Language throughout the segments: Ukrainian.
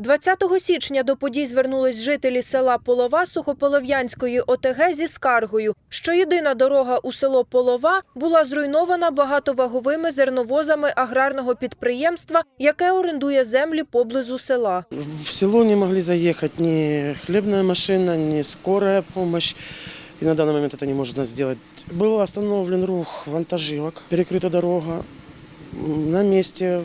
20 січня до подій звернулись жителі села Полова Сухополов'янської ОТГ зі скаргою, що єдина дорога у село Полова була зруйнована багатоваговими зерновозами аграрного підприємства, яке орендує землі поблизу села. В село не могли заехать ни хлебная машина, ни скорая помощь. И на данный момент это не можно сделать. Был остановлен рух вантаживок, перекрыта дорога. М, На месте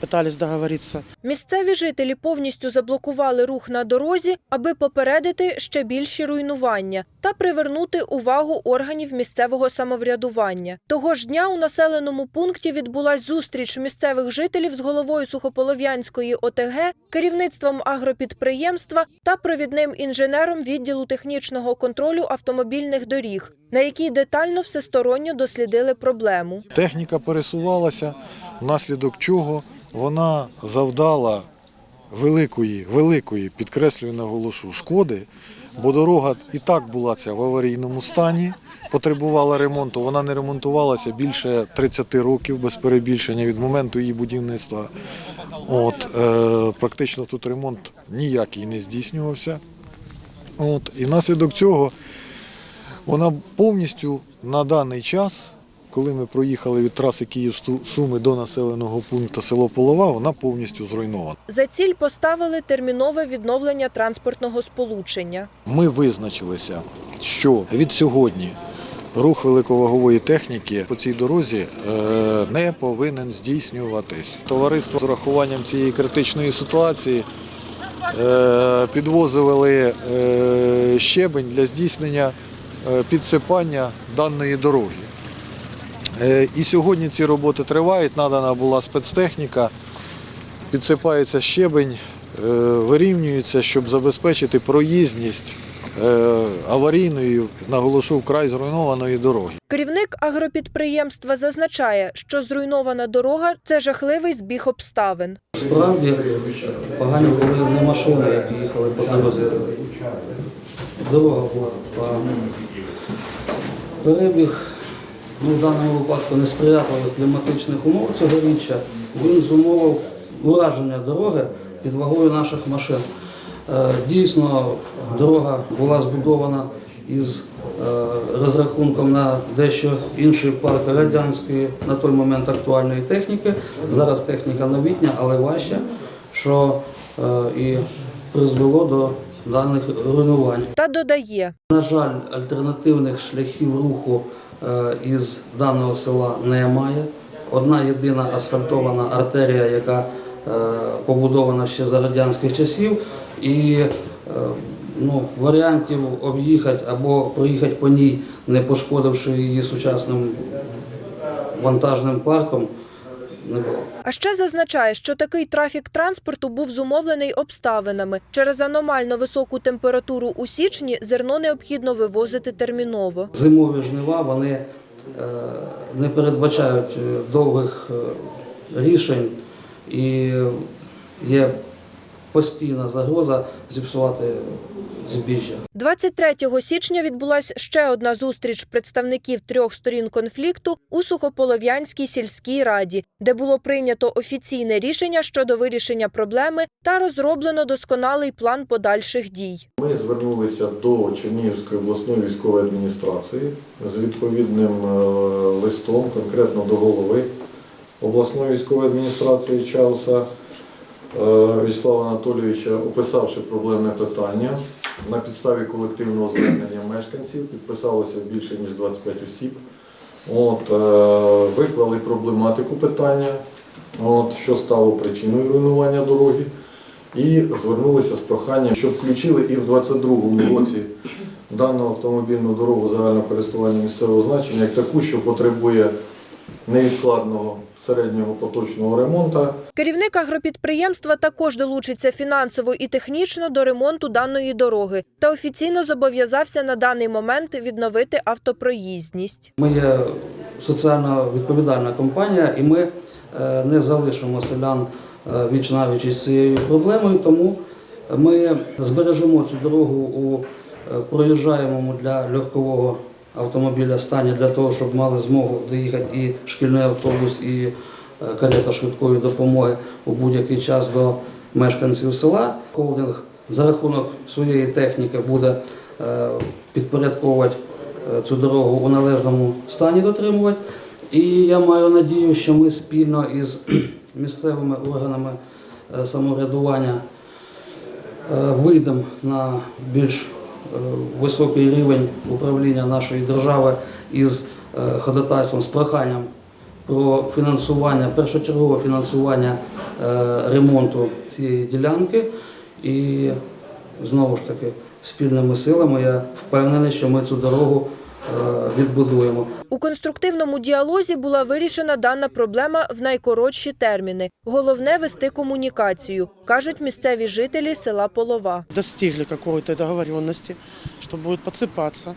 пытались договориться. Місцеві жителі повністю заблокували рух на дорозі, аби попередити ще більші руйнування та привернути увагу органів місцевого самоврядування. Того ж дня у населеному пункті відбулась зустріч місцевих жителів з головою Сухополов'янської ОТГ, керівництвом агропідприємства та провідним інженером відділу технічного контролю автомобільних доріг, на якій детально всесторонньо дослідили проблему. Техніка пересувалася, внаслідок чого вона завдала великої, великої, підкреслюю наголошу, шкоди, бо дорога і так була ця в аварійному стані, потребувала ремонту. Вона не ремонтувалася більше 30 років без перебільшення від моменту її будівництва. От, е, практично тут ремонт ніякий не здійснювався. От, і внаслідок цього вона повністю на даний час, коли ми проїхали від траси Київ-Суми до населеного пункту село Полова, вона повністю зруйнована. За ціль поставили термінове відновлення транспортного сполучення. Ми визначилися, що від сьогодні рух великовагової техніки по цій дорозі е, не повинен здійснюватись. Товариство з урахуванням цієї критичної ситуації е, підвозили е, щебень для здійснення підсипання даної дороги. Е, І сьогодні ці роботи тривають, надана була спецтехніка, підсипається щебень, е, вирівнюється, щоб забезпечити проїзність е, аварійної, наголошу, вкрай зруйнованої дороги. Керівник агропідприємства зазначає, що зруйнована дорога це жахливий збіг обставин. Справді погані були не машини, які їхали по дорозі. Дорога була погана. Перебіг ну, в даному випадку несприятливих кліматичних умов цьогоріччя. Він зумовив ураження дороги під вагою наших машин. Е, Дійсно, дорога була збудована із е, розрахунком на дещо інший парк радянської на той момент актуальної техніки. Зараз техніка новітня, але важча, що е, і призвело до даних руйнувань. Та додає, На жаль, альтернативних шляхів руху із даного села немає. Одна єдина асфальтована артерія, яка е, побудована ще за радянських часів, і е, ну, варіантів об'їхати або проїхати по ній, не пошкодивши її сучасним вантажним парком, не було. а ще зазначає, що такий трафік транспорту був зумовлений обставинами. Через аномально високу температуру у січні зерно необхідно вивозити терміново. Зимові жнива вони е, не передбачають е, довгих е, рішень і є постійна загроза зіпсувати збіжжя. 23 січня відбулася ще одна зустріч представників трьох сторін конфлікту у Сухополов'янській сільській раді, де було прийнято офіційне рішення щодо вирішення проблеми та розроблено досконалий план подальших дій. Ми звернулися до Чернігівської обласної військової адміністрації з відповідним е, листом, конкретно до голови обласної військової адміністрації Чауса е, Вячеслава Анатолійовича, описавши проблемне питання. На підставі колективного звернення мешканців підписалося більше ніж 25 осіб. От, е, виклали проблематику питання, от, що стало причиною руйнування дороги. І звернулися з проханням, щоб включили і в 22-му році дану автомобільну дорогу загального користування місцевого значення як таку, що потребує невідкладного середнього поточного ремонту. Керівник агропідприємства також долучиться фінансово і технічно до ремонту даної дороги та офіційно зобов'язався на даний момент відновити автопроїздність. Ми є соціально відповідальна компанія, і ми е, не залишимо селян е, віч навіч із цією проблемою, тому ми збережемо цю дорогу у е, проїжджаємому для легкового автомобіля стані для того, щоб мали змогу доїхати і шкільний автобус, і е, карета швидкої допомоги у будь-який час до мешканців села. Холдинг за рахунок своєї техніки буде е, підпорядковувати е, цю дорогу у належному стані дотримувати. І я маю надію, що ми спільно із місцевими органами самоврядування вийдемо на більш високий рівень управління нашої держави із е, ходатайством, з проханням про фінансування, першочергове фінансування е, ремонту цієї ділянки. І знову ж таки, спільними силами я впевнений, що ми цю дорогу е, відбудуємо. У конструктивному діалозі була вирішена дана проблема в найкоротші терміни. Головне вести комунікацію, кажуть місцеві жителі села Полова. Достигли какой-то договоренности, что будет подсыпаться.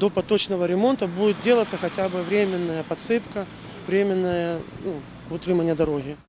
До поточного ремонта будет делаться хотя бы временная подсыпка, временное ну, утримание дороги.